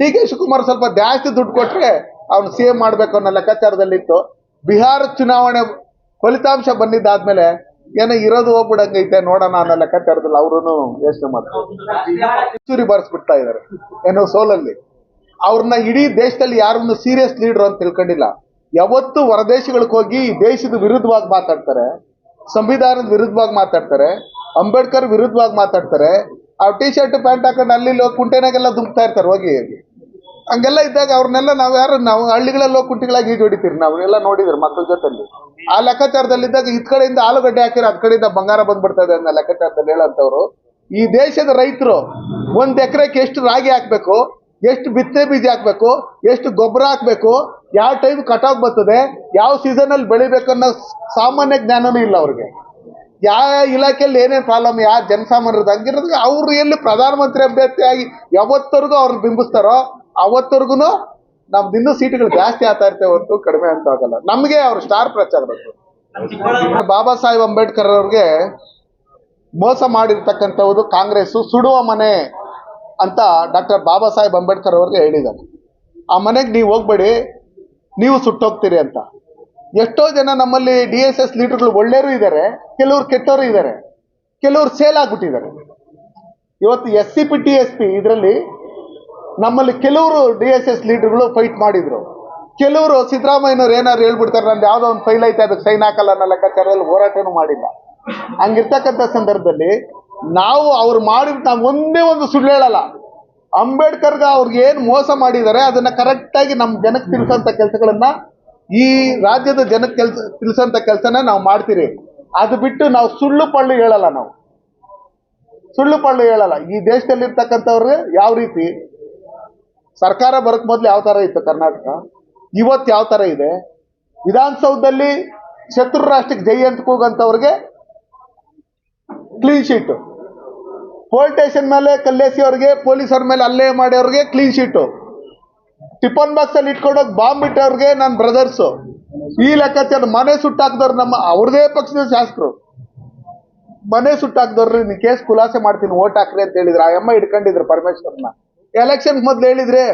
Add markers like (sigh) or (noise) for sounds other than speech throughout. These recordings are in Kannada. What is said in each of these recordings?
ಡಿ ಕೆ ಶಿವಕುಮಾರ್ ಸ್ವಲ್ಪ ಜಾಸ್ತಿ ದುಡ್ಡು ಕೊಟ್ರೆ ಅವ್ನು ಸಿ ಎಂ ಮಾಡ್ಬೇಕು ಅನ್ನೋ ಲೆಕ್ಕಾಚಾರದಲ್ಲಿತ್ತು ಬಿಹಾರ ಚುನಾವಣೆ ಫಲಿತಾಂಶ ಬಂದಿದ್ದಾದ್ಮೇಲೆ ಏನೋ ಇರೋದು ಹೋಗ್ಬಿಡಂಗೈತೆ ನೋಡೋಣ ಅನ್ನೋ ಲೆಕ್ಕಾಚಾರದಲ್ಲಿ ಅವರು ಯೋಚನೆ ಮಾಡ್ತಾರೆ. ಚೂರಿ ಬಾರಿಸ್ಬಿಡ್ತಾ ಇದಾರೆ ಏನೋ ಸೋಲಲ್ಲಿ. ಅವ್ರನ್ನ ಇಡೀ ದೇಶದಲ್ಲಿ ಯಾರನ್ನು ಸೀರಿಯಸ್ ಲೀಡರ್ ಅಂತ ತಿಳ್ಕೊಂಡಿಲ್ಲ. ಯಾವತ್ತು ಹೊರದೇಶಗಳಿಗೆ ಹೋಗಿ ದೇಶದ ವಿರುದ್ಧವಾಗಿ ಮಾತಾಡ್ತಾರೆ. ಸಂವಿಧಾನದ ವಿರುದ್ಧವಾಗಿ ಮಾತಾಡ್ತಾರೆ. ಅಂಬೇಡ್ಕರ್ ವಿರುದ್ಧವಾಗಿ ಮಾತಾಡ್ತಾರೆ. ಆ ಟಿ ಶರ್ಟ್ ಪ್ಯಾಂಟ್ ಹಾಕೊಂಡು ಅಲ್ಲಿ ಹೋಗಿ ಕುಂಟೆನಾಗೆಲ್ಲ ದುಮ್ತಾ ಇರ್ತಾರೆ ಹೋಗಿ. ಹಂಗೆಲ್ಲ ಇದ್ದಾಗ ಅವ್ರನ್ನೆಲ್ಲ ನಾವು ಯಾರು, ನಾವು ಹಳ್ಳಿಗಳಲ್ಲಿ ಹೋಗಿ ಕುಂಟಿಗಳಾಗಿ ಈಜು ಹೊಡಿತೀರಿ ನಾವು ಎಲ್ಲ ನೋಡಿದ್ರಿ ಮಕ್ಕಳ ಜೊತೆಲಿ ಆ ಲೆಕ್ಕಾಚಾರದಲ್ಲಿದ್ದಾಗ ಇದ್ ಕಡೆಯಿಂದ ಆಲೂಗಡ್ಡೆ ಹಾಕಿರ ಅದ್ ಕಡೆಯಿಂದ ಬಂಗಾರ ಬಂದ್ಬಿಡ್ತಾ ಇದೆ ಅನ್ನೋ ಲೆಕ್ಕಾಚಾರದಲ್ಲಿ ಹೇಳಂತವ್ರು ಈ ದೇಶದ ರೈತರು ಒಂದ್ ಎಕರೆಗೆ ಎಷ್ಟು ರಾಗಿ ಹಾಕ್ಬೇಕು, ಎಷ್ಟು ಬಿತ್ತನೆ ಬೀಜ ಹಾಕ್ಬೇಕು, ಎಷ್ಟು ಗೊಬ್ಬರ ಹಾಕ್ಬೇಕು, ಯಾವ ಟೈಮ್ ಕಟಾವ್ ಬರ್ತದೆ, ಯಾವ ಸೀಸನ್ ಅಲ್ಲಿ ಬೆಳಿಬೇಕು ಅನ್ನೋ ಸಾಮಾನ್ಯ ಜ್ಞಾನನೂ ಇಲ್ಲ ಅವ್ರಿಗೆ. ಯಾವ ಇಲಾಖೆಯಲ್ಲಿ ಏನೇನು ಪ್ರಾಬ್ಲಮ್ ಯಾವ ಜನಸಾಮಾನ್ಯರದ್ದು ಹಂಗಿರೋದು ಅವ್ರು ಎಲ್ಲಿ ಪ್ರಧಾನಮಂತ್ರಿ ಅಭ್ಯರ್ಥಿಯಾಗಿ ಯಾವತ್ತರೆಗೂ ಅವ್ರನ್ನ ಬಿಂಬಿಸ್ತಾರೋ ಅವತ್ತರೆಗೂ ನಮ್ದು ಇನ್ನೂ ಸೀಟುಗಳು ಜಾಸ್ತಿ ಆಗ್ತಾ ಇರ್ತೇವೆ ಹೊರತು ಕಡಿಮೆ ಅಂತ ಆಗಲ್ಲ. ನಮಗೆ ಅವ್ರು ಸ್ಟಾರ್ ಪ್ರಚಾರಬೇಕು ಬಾಬಾ ಸಾಹೇಬ್ ಅಂಬೇಡ್ಕರ್ ಅವ್ರಿಗೆ ಮೋಸ ಮಾಡಿರ್ತಕ್ಕಂಥವ್ರು ಕಾಂಗ್ರೆಸ್ ಸುಡುವ ಮನೆ ಅಂತ ಡಾಕ್ಟರ್ ಬಾಬಾ ಸಾಹೇಬ್ ಅಂಬೇಡ್ಕರ್ ಅವ್ರಿಗೆ ಹೇಳಿದ್ದಾರೆ. ಆ ಮನೆಗೆ ನೀವು ಹೋಗ್ಬೇಡಿ, ನೀವು ಸುಟ್ಟೋಗ್ತೀರಿ ಅಂತ. ಎಷ್ಟೋ ಜನ ನಮ್ಮಲ್ಲಿ ಡಿ ಎಸ್ ಎಸ್ ಲೀಡರ್ಗಳು ಒಳ್ಳೆಯವರು ಇದ್ದಾರೆ, ಕೆಲವರು ಕೆಟ್ಟವರು ಇದ್ದಾರೆ, ಕೆಲವರು ಸೇಲ್ ಆಗ್ಬಿಟ್ಟಿದ್ದಾರೆ. ಇವತ್ತು S C P, T S P ಇದರಲ್ಲಿ ನಮ್ಮಲ್ಲಿ ಕೆಲವರು ಡಿ ಎಸ್ ಎಸ್ ಲೀಡರ್ಗಳು ಫೈಟ್ ಮಾಡಿದ್ರು. ಕೆಲವರು ಸಿದ್ದರಾಮಯ್ಯನವ್ರು ಏನಾದ್ರು ಹೇಳ್ಬಿಡ್ತಾರೆ, ನಂದು ಯಾವುದೋ ಒಂದು ಫೈಲ್ ಐತೆ, ಅದಕ್ಕೆ ಸೈನ್ ಹಾಕಲ್ಲ ಅನ್ನೋ ಲೆಕ್ಕಾಚಾರದಲ್ಲಿ ಹೋರಾಟನೂ ಮಾಡಿಲ್ಲ. ಹಂಗಿರ್ತಕ್ಕಂಥ ಸಂದರ್ಭದಲ್ಲಿ ನಾವು ಅವ್ರು ಮಾಡಿದ ನಾವು ಒಂದೇ ಒಂದು ಸುಳ್ಳು ಹೇಳಲ್ಲ. ಅಂಬೇಡ್ಕರ್ಗೆ ಅವ್ರಿಗೆ ಏನು ಮೋಸ ಮಾಡಿದ್ದಾರೆ, ಅದನ್ನು ಕರೆಕ್ಟಾಗಿ ನಮ್ಮ ಜನಕ್ಕೆ ತಿಳಿಸೋಂಥ ಕೆಲಸಗಳನ್ನ ಈ ರಾಜ್ಯದ ಜನಕ್ಕೆ ಕೆಲಸ ತಿಳಿಸೋಂಥ ಕೆಲಸನ ನಾವು ಮಾಡ್ತೀರಿ. ಅದು ಬಿಟ್ಟು ನಾವು ಸುಳ್ಳು ಪಳ್ಳು ಹೇಳಲ್ಲ ನಾವು. ಸುಳ್ಳು ಪಳ್ಳು ಹೇಳಲ್ಲ. ಈ ದೇಶದಲ್ಲಿ ಇರ್ತಕ್ಕಂಥವ್ರಿಗೆ ಯಾವ ರೀತಿ? ಸರ್ಕಾರ ಬರಕ್ ಮೊದಲು ಯಾವ ತರ ಇತ್ತು ಕರ್ನಾಟಕ? ಇವತ್ತು ಯಾವ ತರ ಇದೆ? ವಿಧಾನಸೌಧದಲ್ಲಿ ಶತ್ರು ರಾಷ್ಟ್ರಕ್ಕೆ ಜೈ ಅಂತ ಕೂಗಂತವ್ರಿಗೆ ಕ್ಲೀನ್ ಶೀಟು ಪೋಲ್ ಸ್ಟೇಷನ್ ಮೇಲೆ ಕಲ್ಲೇಸಿ ಅವ್ರಿಗೆ ಪೊಲೀಸರ ಮೇಲೆ ಅಲ್ಲೇ ಮಾಡೋರಿಗೆ ಕ್ಲೀನ್ ಶೀಟು ಟಿಫನ್ ಬಾಕ್ಸ್ ಅಲ್ಲಿ ಇಟ್ಕೊಂಡೋಗಿ ಬಾಂಬ್ ಇಟ್ಟವ್ರಿಗೆ ನನ್ನ ಬ್ರದರ್ಸು ಈ ಲೆಕ್ಕಾಚಾರ ಮನೆ ಸುಟ್ಟಾಕ್ದವ್ರು ನಮ್ಮ, ಅವ್ರದೇ ಪಕ್ಷದ ಶಾಸಕರು. ಮನೆ ಸುಟ್ಟಾಕ್ದವ್ರು ನೀ ಕೇಸ್ ಖುಲಾಸೆ ಮಾಡ್ತೀನಿ, ಓಟ್ ಹಾಕ್ರಿ ಅಂತ ಹೇಳಿದ್ರು. ಆ ಅಮ್ಮ ಹಿಡ್ಕೊಂಡಿದ್ರು ಪರಮೇಶ್ವರ್ನ ಎಲೆಕ್ಷನ್ ಮೊದ್ಲು ಹೇಳಿದ್ರೆ,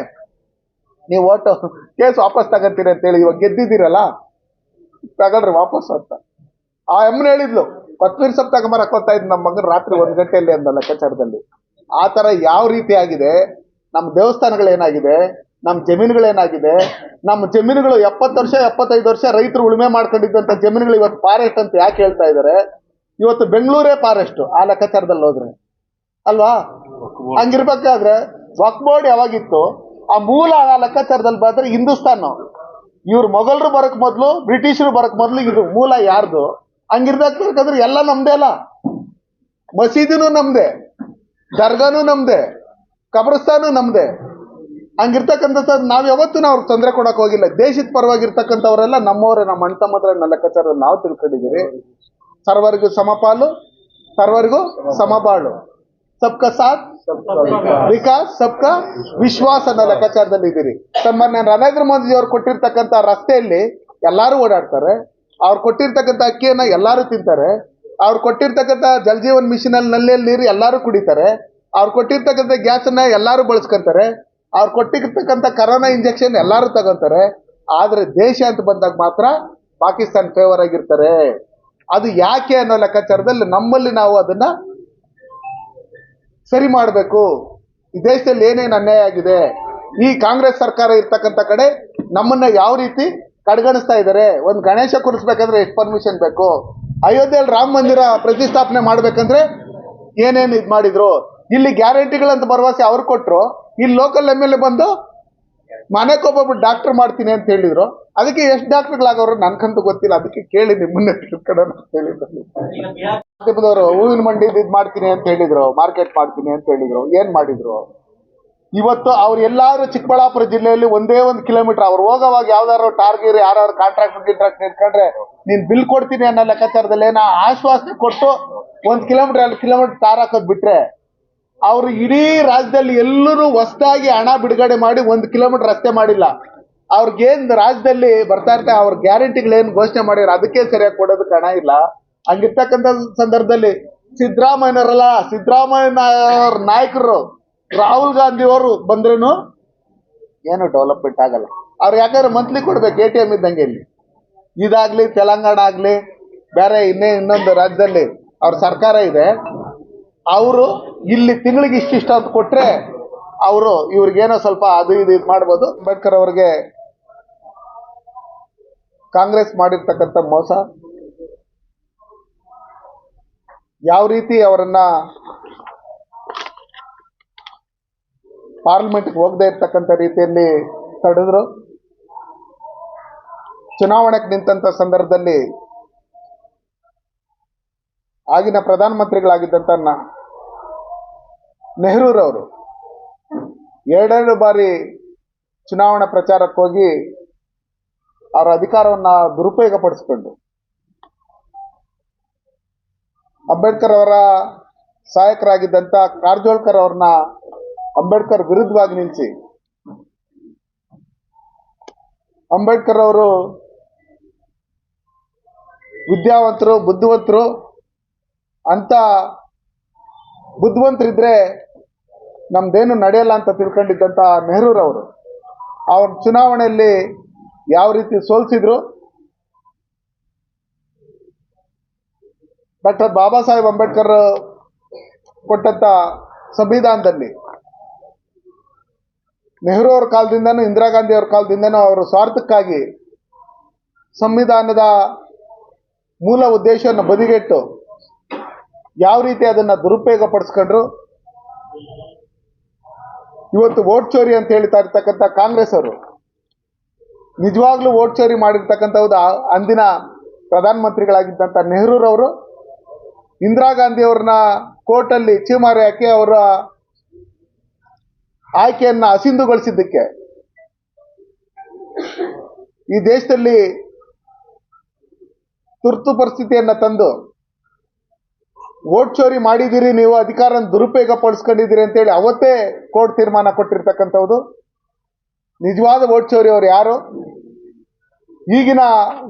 ನೀವು ಓಟ್ (laughs) ಕೇಸ್ ವಾಪಸ್ ತಗಂತೀರಿ ಅಂತ ಹೇಳಿ, ಇವಾಗ ಗೆದ್ದಿದ್ದೀರಲ್ಲ? ತಗೊಳ್ರಿ ವಾಪಸ್ ಅಂತ. ಆ ಅಮ್ಮನ ಹೇಳಿದ್ಲು, ಕೊತ್ಮೀರ್ ಸೊಪ್ಪು ತಗೊಂಬರಕ್ ಇದ್ ನಮ್ಮ ಮಗನ ರಾತ್ರಿ ಒಂದು ಗಂಟೆಯಲ್ಲಿ ಅಂದ ಲೆಕ್ಕಾಚಾರದಲ್ಲಿ. ಆ ತರ ಯಾವ ರೀತಿ ಆಗಿದೆ? ನಮ್ಮ ದೇವಸ್ಥಾನಗಳೇನಾಗಿದೆ ನಮ್ಮ ಜಮೀನುಗಳೇನಾಗಿದೆ ನಮ್ಮ ಜಮೀನುಗಳು ಎಪ್ಪತ್ತು ವರ್ಷ, ಎಪ್ಪತ್ತೈದು ವರ್ಷ ರೈತರು ಉಳುಮೆ ಮಾಡ್ಕೊಂಡಿದ್ದಂಥ ಜಮೀನುಗಳು ಇವತ್ತು ಫಾರೆಸ್ಟ್ ಅಂತ ಯಾಕೆ ಹೇಳ್ತಾ ಇದ್ದಾರೆ ಇವತ್ತು ಬೆಂಗಳೂರೇ ಫಾರೆಸ್ಟ್ ಆ ಲೆಕ್ಕಾಚಾರದಲ್ಲಿ ಹೋದ್ರೆ. ಅಲ್ವಾ? ಹಂಗಿರ್ಬೇಕಾದ್ರೆ ವಕ್ ಬೋರ್ಡ್ ಯಾವಾಗಿತ್ತು? ಆ ಮೂಲ ಆ ಲೆಕ್ಕಾಚಾರದಲ್ಲಿ ಬಂದ್ರೆ ಹಿಂದೂಸ್ತಾನ. ಇವ್ರು ಮೊಘಲರು ಬರಕ್ ಮೊದಲು, ಬ್ರಿಟಿಷರು ಬರಕ್ ಮೊದಲು ಇದು ಮೂಲ ಯಾರ್ದು? ಹಂಗಿರ್ಬೇಕಾದ್ರೆ ಎಲ್ಲ ನಮ್ದೇ ಅಲ್ಲ. ಮಸೀದಿನೂ ನಮ್ದೆ, ದರ್ಗಾನು ನಮ್ದೆ, ಕಬ್ರಸ್ತಾನು ನಮ್ದೆ. ಹಂಗಿರ್ತಕ್ಕಂಥ ನಾವು ಯಾವತ್ತೂ ಅವ್ರಿಗೆ ತೊಂದರೆ ಕೊಡಕ್ ಹೋಗಿಲ್ಲ. ದೇಶದ ಪರವಾಗಿರ್ತಕ್ಕಂಥವರೆಲ್ಲ ನಮ್ಮವರೇ, ನಮ್ಮ ಅಣ್ಣ ತಮ್ಮದ್ರ ಲೆಕ್ಕಾಚಾರ ನಾವು ತಿಳ್ಕೊಂಡಿದ್ದೀವಿ. ಸರ್ವರಿಗೂ ಸಮಪಾಲು, ಸರ್ವರಿಗೂ ಸಮಬಾಳು. ಸಬ್ಕ ಸಾಥ್, ವಿಕಾಸ್, ಸಬ್ಕ ವಿಶ್ವಾಸ ಅನ್ನೋ ಲೆಕ್ಕಾಚಾರದಲ್ಲಿ ಇದ್ದೀರಿ. ತಮ್ಮ ನರೇಂದ್ರ ಮೋದಿ ಅವ್ರು ಕೊಟ್ಟಿರ್ತಕ್ಕಂಥ ರಸ್ತೆಯಲ್ಲಿ ಎಲ್ಲಾರು ಓಡಾಡ್ತಾರೆ. ಅವ್ರು ಕೊಟ್ಟಿರ್ತಕ್ಕಂಥ ಅಕ್ಕಿಯನ್ನ ಎಲ್ಲಾರು ತಿಂತಾರೆ. ಅವ್ರು ಕೊಟ್ಟಿರ್ತಕ್ಕಂಥ ಜಲಜೀವನ್ ಅಲ್ಲಿ ನಲ್ಲಿಯಲ್ಲಿ ನೀರು ಎಲ್ಲಾರು ಕುಡಿತಾರೆ. ಅವ್ರು ಕೊಟ್ಟಿರ್ತಕ್ಕಂಥ ಗ್ಯಾಸ್ ಎಲ್ಲರೂ ಎಲ್ಲಾರು ಬಳಸ್ಕೊಂತಾರೆ. ಅವ್ರು ಕೊಟ್ಟಿರ್ತಕ್ಕಂಥ ಕರೋನಾ ಇಂಜೆಕ್ಷನ್ ಎಲ್ಲರೂ ತಗೊಂತಾರೆ, ಆದರೆ ದೇಶ ಅಂತ ಬಂದಾಗ ಮಾತ್ರ ಪಾಕಿಸ್ತಾನ್ ಫೇವರ್ ಆಗಿರ್ತಾರೆ. ಅದು ಯಾಕೆ ಅನ್ನೋ ಲೆಕ್ಕಾಚಾರದಲ್ಲಿ ನಮ್ಮಲ್ಲಿ ನಾವು ಅದನ್ನ ಸರಿ ಮಾಡಬೇಕು. ಈ ದೇಶದಲ್ಲಿ ಏನೇನು ಅನ್ಯಾಯ ಆಗಿದೆ? ಈ ಕಾಂಗ್ರೆಸ್ ಸರ್ಕಾರ ಇರ್ತಕ್ಕಂಥ ಕಡೆ ನಮ್ಮನ್ನ ಯಾವ ರೀತಿ ಕಡೆಗಣಿಸ್ತಾ ಇದ್ದಾರೆ ಒಂದು ಗಣೇಶ ಕೂರಿಸ್ಬೇಕಂದ್ರೆ ಎಷ್ಟು ಪರ್ಮಿಷನ್ ಬೇಕು? ಅಯೋಧ್ಯೆಯಲ್ಲಿ ರಾಮ ಮಂದಿರ ಪ್ರತಿಷ್ಠಾಪನೆ ಮಾಡ್ಬೇಕಂದ್ರೆ ಏನೇನು ಇದು ಮಾಡಿದ್ರು? ಇಲ್ಲಿ ಗ್ಯಾರಂಟಿಗಳಂತ ಭರವಸೆ ಅವ್ರು ಕೊಟ್ರು. ಇಲ್ಲಿ ಲೋಕಲ್ ಎಂ ಎಲ್ ಎ ಬಂದು ಮನೆಗೊಬ್ಬೊಬ್ರು ಡಾಕ್ಟರ್ ಮಾಡ್ತೀನಿ ಅಂತ ಹೇಳಿದ್ರು. ಅದಕ್ಕೆ ಎಷ್ಟು ಡಾಕ್ಟರ್ಗಳಾಗವ್ರು ನನ್ಕಂತೂ ಗೊತ್ತಿಲ್ಲ. ಅದಕ್ಕೆ ಕೇಳಿ ನಿಮ್ಮನ್ನೇ ತಿಳ್ಕೊಳ್ಳೋಣ ಅಂತ ಹೇಳಿದ್ರು. ಹೂವಿನ ಮಂಡಿ ಇದ್ ಮಾಡ್ತೀನಿ ಅಂತ ಹೇಳಿದ್ರು. ಮಾರ್ಕೆಟ್ ಮಾಡ್ತೀನಿ ಅಂತ ಹೇಳಿದ್ರು. ಏನ್ ಮಾಡಿದ್ರು? ಇವತ್ತು ಅವ್ರು ಎಲ್ಲಾರು ಚಿಕ್ಕಬಳ್ಳಾಪುರ ಜಿಲ್ಲೆಯಲ್ಲಿ ಒಂದೇ ಒಂದು ಕಿಲೋಮೀಟರ್ ಅವ್ರು ಹೋಗೋವಾಗ ಯಾವ್ದಾದ್ರು ಟಾರ್ಗಿರ್ ಯಾರು ಕಾಂಟ್ರಾಕ್ಟ್ ಗಿಂಟ್ರಾಕ್ಟ್ ಇಟ್ಕೊಂಡ್ರೆ ನೀನ್ ಬಿಲ್ ಕೊಡ್ತೀನಿ ಅನ್ನೋ ಲೆಕ್ಕಾಚಾರದಲ್ಲಿ ನಾ ಆಶ್ವಾಸನೆ ಕೊಟ್ಟು ಒಂದ್ ಕಿಲೋಮೀಟರ್ ಎರಡು ಕಿಲೋಮೀಟರ್ ಟಾರ್ ಹಾಕೋದ್ ಬಿಟ್ರೆ ಅವ್ರು ಇಡೀ ರಾಜ್ಯದಲ್ಲಿ ಎಲ್ಲರೂ ಹೊಸದಾಗಿ ಹಣ ಬಿಡುಗಡೆ ಮಾಡಿ ಒಂದು ಕಿಲೋಮೀಟರ್ ರಸ್ತೆ ಮಾಡಿಲ್ಲ. ಅವ್ರಿಗೇನು ರಾಜ್ಯದಲ್ಲಿ ಬರ್ತಾ ಇರ್ತಾ ಅವ್ರ ಗ್ಯಾರಂಟಿಗಳೇನು ಘೋಷಣೆ ಮಾಡಿರೋ ಅದಕ್ಕೆ ಸರಿಯಾಗಿ ಕೊಡೋದಕ್ಕೆ ಹಣ ಇಲ್ಲ. ಹಂಗಿರ್ತಕ್ಕಂಥ ಸಂದರ್ಭದಲ್ಲಿ ಸಿದ್ದರಾಮಯ್ಯನವರಲ್ಲ ಸಿದ್ದರಾಮಯ್ಯ ಅವ್ರ ನಾಯಕರು ರಾಹುಲ್ ಗಾಂಧಿ ಅವರು ಬಂದ್ರೇನು? ಏನು ಡೆವಲಪ್ಮೆಂಟ್ ಆಗಲ್ಲ. ಅವ್ರು ಯಾಕಂದ್ರೆ ಮಂತ್ಲಿ ಕೊಡ್ಬೇಕು ಎ ಟಿ ಎಂ ಇದ್ದಂಗೆ ಇಲ್ಲಿ. ಇದಾಗ್ಲಿ, ತೆಲಂಗಾಣ ಆಗಲಿ, ಬೇರೆ ಇನ್ನೇ ಇನ್ನೊಂದು ರಾಜ್ಯದಲ್ಲಿ ಅವ್ರ ಸರ್ಕಾರ ಇದೆ. ಅವರು ಇಲ್ಲಿ ತಿಂಗಳಿಗೆ ಇಷ್ಟಿಷ್ಟ ಅಂತ ಕೊಟ್ರೆ ಅವರು ಇವ್ರಿಗೇನೋ ಸ್ವಲ್ಪ ಅದು ಇದು ಇದು ಮಾಡ್ಬೋದು. ಅಂಬೇಡ್ಕರ್ ಅವ್ರಿಗೆ ಕಾಂಗ್ರೆಸ್ ಮಾಡಿರ್ತಕ್ಕಂಥ ಮೋಸ. ಯಾವ ರೀತಿ ಅವರನ್ನ ಪಾರ್ಲಿಮೆಂಟ್ಗೆ ಹೋಗದೆ ಇರ್ತಕ್ಕಂಥ ರೀತಿಯಲ್ಲಿ ತಡೆದ್ರು. ಚುನಾವಣೆಗೆ ನಿಂತ ಸಂದರ್ಭದಲ್ಲಿ ಆಗಿನ ಪ್ರಧಾನಮಂತ್ರಿಗಳಾಗಿದ್ದಂಥ ನ- ನೆಹರೂರವರು. ಎರಡೆರಡು ಬಾರಿ ಚುನಾವಣಾ ಪ್ರಚಾರಕ್ಕೋಗಿ ಅವರ ಅಧಿಕಾರವನ್ನ ದುರುಪಯೋಗ ಪಡಿಸ್ಕೊಂಡು ಅಂಬೇಡ್ಕರ್ ಅವರ ಸಹಾಯಕರಾಗಿದ್ದಂಥ ಕಾರ್ಜೋಳ್ಕರ್ ಅವ್ರನ್ನ ಅಂಬೇಡ್ಕರ್ ವಿರುದ್ಧವಾಗಿ ನಿಲ್ಲಿಸಿ ಅಂಬೇಡ್ಕರ್ ಅವರು ವಿದ್ಯಾವಂತರು, ಬುದ್ಧಿವಂತರು ಅಂತ ಬುದ್ಧಿವಂತರಿದ್ರೆ ನಮ್ದೇನು ನಡೆಯಲ್ಲ ಅಂತ ತಿಳ್ಕೊಂಡಿದ್ದಂಥ ನೆಹರೂರವರು ಅವ್ರ. ಚುನಾವಣೆಯಲ್ಲಿ ಯಾವ ರೀತಿ ಸೋಲ್ಸಿದ್ರು, ಡಾಕ್ಟರ್ ಬಾಬಾ ಸಾಹೇಬ್ ಅಂಬೇಡ್ಕರ್ ಕೊಟ್ಟಂಥ ಸಂವಿಧಾನದಲ್ಲಿ, ನೆಹರು ಅವ್ರ ಕಾಲದಿಂದನೂ, ಇಂದಿರಾ ಗಾಂಧಿ ಅವ್ರ ಕಾಲದಿಂದನೂ ಅವರು ಸ್ವಾರ್ಥಕ್ಕಾಗಿ ಸಂವಿಧಾನದ ಮೂಲ ಉದ್ದೇಶವನ್ನು ಬದಿಗೆಟ್ಟು ಯಾವ ರೀತಿ ಅದನ್ನ ದುರುಪಯೋಗ ಪಡಿಸ್ಕೊಂಡ್ರು? ಇವತ್ತು ವೋಟ್ ಚೋರಿ ಅಂತ ಹೇಳ್ತಾ ಇರ್ತಕ್ಕಂಥ ಕಾಂಗ್ರೆಸ್ ಅವರು. ನಿಜವಾಗ್ಲೂ ವೋಟ್ ಚೋರಿ ಮಾಡಿರ್ತಕ್ಕಂಥದ್ದು ಆ- ಅಂದಿನ ಪ್ರಧಾನಮಂತ್ರಿಗಳಾಗಿದ್ದಂಥ ನೆಹರೂರವರು ಇಂದಿರಾ ಗಾಂಧಿ ಅವ್ರನ್ನ ಕೋರ್ಟಲ್ಲಿ ಚೀಮಾರಿ ಹಾಕಿ ಅವರ ಆಯ್ಕೆಯನ್ನ ಅಸಿಂಧುಗೊಳಿಸಿದ್ದಕ್ಕೆ. ಈ ದೇಶದಲ್ಲಿ ತುರ್ತು ಪರಿಸ್ಥಿತಿಯನ್ನ ತಂದು ವೋಟ್ ಚೋರಿ ಮಾಡಿದ್ದೀರಿ, ನೀವು ಅಧಿಕಾರ ದುರುಪಯೋಗ ಪಡಿಸ್ಕೊಂಡಿದ್ದೀರಿ ಅಂತೇಳಿ ಅವತ್ತೇ ಕೋರ್ಟ್ ತೀರ್ಮಾನ ಕೊಟ್ಟಿರ್ತಕ್ಕಂಥವ್ದು ನಿಜವಾದ ವೋಟ್ ಚೋರಿ ಅವರು ಯಾರು? ಈಗಿನ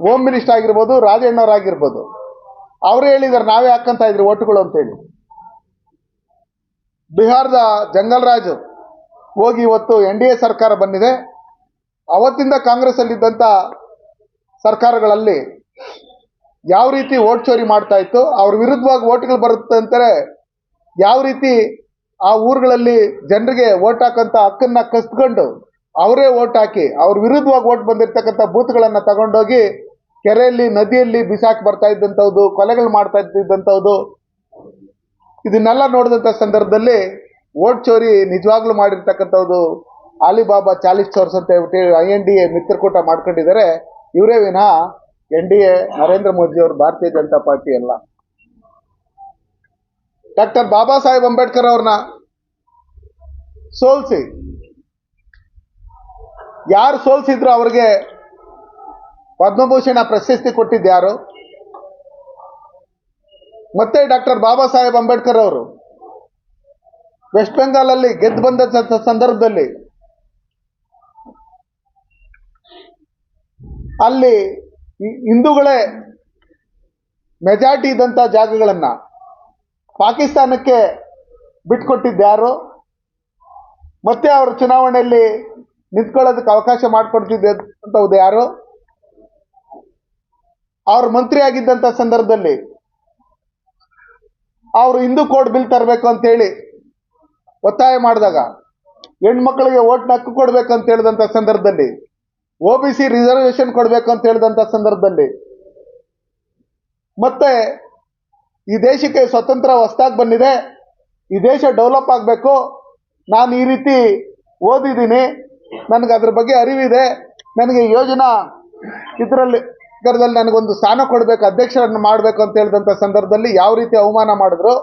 ಹೋಮ್ ಮಿನಿಸ್ಟರ್ ಆಗಿರ್ಬೋದು ರಾಜಣ್ಣವರಾಗಿರ್ಬೋದು ಅವರೇ ಹೇಳಿದ್ದಾರೆ, ನಾವೇ ಹಾಕಂತ ಇದ್ರಿ ಓಟುಗಳು ಅಂತೇಳಿ. ಬಿಹಾರದ ಜಂಗಲ್ ರಾಜು ಹೋಗಿ ಇವತ್ತು ಎನ್ ಡಿ ಎ ಸರ್ಕಾರ ಬಂದಿದೆ. ಅವತ್ತಿಂದ ಕಾಂಗ್ರೆಸ್ ಅಲ್ಲಿದ್ದಂಥ ಸರ್ಕಾರಗಳಲ್ಲಿ ಯಾವ ರೀತಿ ಓಟ್ ಚೋರಿ ಮಾಡ್ತಾ ಇತ್ತು, ಅವ್ರ ವಿರುದ್ಧವಾಗಿ ಓಟ್ಗಳು ಬರುತ್ತೆ ಅಂತಾರೆ, ಯಾವ ರೀತಿ ಆ ಊರುಗಳಲ್ಲಿ ಜನರಿಗೆ ಓಟ್ ಹಾಕಂತ ಹಕ್ಕನ್ನ ಕಸ್ಕೊಂಡು ಅವರೇ ಓಟ್ ಹಾಕಿ, ಅವ್ರ ವಿರುದ್ಧವಾಗಿ ಓಟ್ ಬಂದಿರ್ತಕ್ಕಂಥ ಬೂತ್ಗಳನ್ನ ತಗೊಂಡೋಗಿ ಕೆರೆಯಲ್ಲಿ, ನದಿಯಲ್ಲಿ ಬಿಸಾಕಿ ಬರ್ತಾ ಇದ್ದಂಥದ್ದು ಕೊಲೆಗಳು ಮಾಡ್ತಾ ಇದ್ದಂಥದ್ದು ಇದನ್ನೆಲ್ಲ ನೋಡಿದಂಥ ಸಂದರ್ಭದಲ್ಲಿ ಓಟ್ ಚೋರಿ ನಿಜವಾಗ್ಲೂ ಮಾಡಿರ್ತಕ್ಕಂಥದ್ದು ಅಲಿಬಾಬಾ ಚಾಲಿಸ್ ಚೋರ್ಸ್ ಅಂತ ಹೇಳ್ಬಿಟ್ಟು ಐ ಎನ್ ಡಿ ಎ ಮಿತ್ರಕೂಟ ಮಾಡ್ಕೊಂಡಿದ್ದಾರೆ. ಇವರೇ ವಿನಃ N D A Narendra Modi ಅವರು ಭಾರತೀಯ ಜನತಾ ಪಾರ್ಟಿ ಅಲ್ಲ. ಡಾಕ್ಟರ್ ಬಾಬಾ ಸಾಹೇಬ್ ಅಂಬೇಡ್ಕರ್ ಅವ್ರನ್ನ ಸೋಲ್ಸಿ. ಯಾರು ಸೋಲ್ಸಿದ್ರು ಅವ್ರಿಗೆ ಪದ್ಮಭೂಷಣ ಪ್ರಶಸ್ತಿ ಕೊಟ್ಟಿದ್ದಾರು ಮತ್ತೆ ಡಾಕ್ಟರ್ ಬಾಬಾ ಸಾಹೇಬ್ ಅಂಬೇಡ್ಕರ್ ಅವರು ವೆಸ್ಟ್ ಬೆಂಗಾಲಲ್ಲಿ ಗೆದ್ದು ಬಂದ ಸಂದರ್ಭದಲ್ಲಿ ಅಲ್ಲಿ ಹಿಂದೂಗಳೇ ಮೆಜಾರಿಟಿ ಇದ್ದಂಥ ಜಾಗಗಳನ್ನು ಪಾಕಿಸ್ತಾನಕ್ಕೆ ಬಿಟ್ಕೊಟ್ಟಿದ್ದು ಯಾರು? ಮತ್ತೆ ಅವರು ಚುನಾವಣೆಯಲ್ಲಿ ನಿಂತ್ಕೊಳ್ಳೋದಕ್ಕೆ ಅವಕಾಶ ಮಾಡಿಕೊಡ್ತಿದ್ದಂಥದ್ದು ಯಾರು? ಅವ್ರ ಮಂತ್ರಿ ಆಗಿದ್ದಂಥ ಸಂದರ್ಭದಲ್ಲಿ ಅವರು ಹಿಂದೂ ಕೋಡ್ ಬಿಲ್ ತರಬೇಕು ಅಂತೇಳಿ ಒತ್ತಾಯ ಮಾಡಿದಾಗ ಹೆಣ್ಮಕ್ಳಿಗೆ ಓಟ್ನ ಹಕ್ಕು ಕೊಡ್ಬೇಕು ಅಂತ ಹೇಳಿದಂಥ ಸಂದರ್ಭದಲ್ಲಿ ಒ ಬಿ ಸಿ ರಿಸರ್ವೇಶನ್ ಕೊಡಬೇಕು ಅಂತ ಹೇಳಿದಂಥ ಸಂದರ್ಭದಲ್ಲಿ. ಮತ್ತೆ ಈ ದೇಶಕ್ಕೆ ಸ್ವತಂತ್ರ ಹೊಸ್ದಾಗಿ ಬಂದಿದೆ. ಈ ದೇಶ ಡೆವಲಪ್ ಆಗಬೇಕು. ನಾನು ಈ ರೀತಿ ಓದಿದ್ದೀನಿ. ನನಗೆ ಅದ್ರ ಬಗ್ಗೆ ಅರಿವಿದೆ. ನನಗೆ ಯೋಜನಾ ಇದರಲ್ಲಿ ಕರದಲ್ಲಿ ನನಗೊಂದು ಸ್ಥಾನ ಕೊಡಬೇಕು, ಅಧ್ಯಕ್ಷರನ್ನು ಮಾಡಬೇಕು ಅಂತ ಹೇಳಿದಂತ ಸಂದರ್ಭದಲ್ಲಿ ಯಾವ ರೀತಿ ಅವಮಾನ ಮಾಡಿದ್ರು.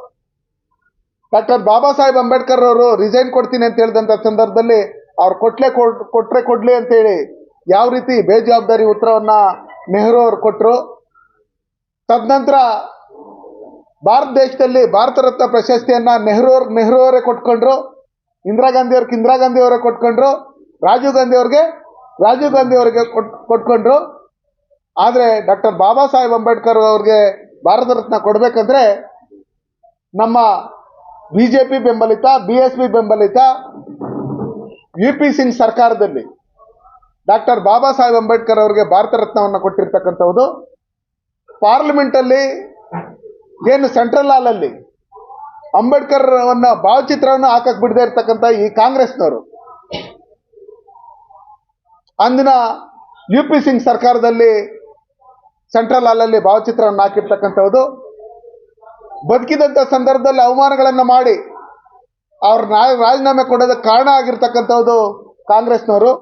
ಡಾಕ್ಟರ್ ಬಾಬಾ ಸಾಹೇಬ್ ಅಂಬೇಡ್ಕರ್ ಅವರು ರಿಸೈನ್ ಕೊಡ್ತೀನಿ ಅಂತ ಹೇಳಿದಂಥ ಸಂದರ್ಭದಲ್ಲಿ ಅವ್ರು ಕೊಟ್ಲೆ ಕೊಟ್ರೆ ಕೊಡ್ಲಿ ಅಂತೇಳಿ ಯಾವ ರೀತಿ ಬೇಜವಾಬ್ದಾರಿ ಉತ್ತರವನ್ನ ನೆಹರು ಅವರು ಕೊಟ್ಟರು ತದನಂತರ ಭಾರತ ದೇಶದಲ್ಲಿ ಭಾರತ ರತ್ನ ಪ್ರಶಸ್ತಿಯನ್ನ ನೆಹರು ಅವ್ರಿಗೆ ನೆಹರು ಅವರೇ ಕೊಟ್ಕೊಂಡ್ರು, ಇಂದಿರಾ ಗಾಂಧಿ ಅವ್ರಿಗೆ ಇಂದಿರಾ ಗಾಂಧಿ ಅವರೇ ಕೊಟ್ಕೊಂಡ್ರು, ರಾಜೀವ್ ಗಾಂಧಿ ಅವ್ರಿಗೆ ರಾಜೀವ್ ಗಾಂಧಿ ಅವರಿಗೆ ಕೊಟ್ ಕೊಟ್ಕೊಂಡ್ರು. ಆದರೆ ಡಾಕ್ಟರ್ ಬಾಬಾ ಸಾಹೇಬ್ ಅಂಬೇಡ್ಕರ್ ಅವ್ರಿಗೆ ಭಾರತ ರತ್ನ ಕೊಡಬೇಕಂದ್ರೆ ನಮ್ಮ ಬಿ ಜೆ ಪಿ ಬೆಂಬಲಿತ, ಬಿ ಎಸ್ ಪಿ ಬೆಂಬಲಿತ, ಯು ಪಿ ಸಿಂಗ್ ಸರ್ಕಾರದಲ್ಲಿ ಡಾಕ್ಟರ್ ಬಾಬಾ ಸಾಹೇಬ್ ಅಂಬೇಡ್ಕರ್ ಅವರಿಗೆ ಭಾರತ ರತ್ನವನ್ನು ಕೊಟ್ಟಿರ್ತಕ್ಕಂಥದ್ದು ಪಾರ್ಲಿಮೆಂಟಲ್ಲಿ ಏನು ಸೆಂಟ್ರಲ್ ಹಾಲಲ್ಲಿ ಅಂಬೇಡ್ಕರ್ ಅವನ್ನ ಭಾವಚಿತ್ರವನ್ನು ಹಾಕಕ್ ಬಿಡದೆ ಇರ್ತಕ್ಕಂಥ ಈ ಕಾಂಗ್ರೆಸ್ನವರು. ಅಂದಿನ ಯು ಪಿ ಸಿಂಗ್ ಸರ್ಕಾರದಲ್ಲಿ ಸೆಂಟ್ರಲ್ ಹಾಲಲ್ಲಿ ಭಾವಚಿತ್ರವನ್ನು ಹಾಕಿರ್ತಕ್ಕಂಥದ್ದು ಬದುಕಿದಂಥ ಸಂದರ್ಭದಲ್ಲಿ ಅವಮಾನಗಳನ್ನು ಮಾಡಿ ಅವ್ರ ರಾಜೀನಾಮೆ ಕೊಡೋದಕ್ಕೆ ಕಾರಣ ಆಗಿರ್ತಕ್ಕಂಥವ್ರು ಕಾಂಗ್ರೆಸ್ನವರು.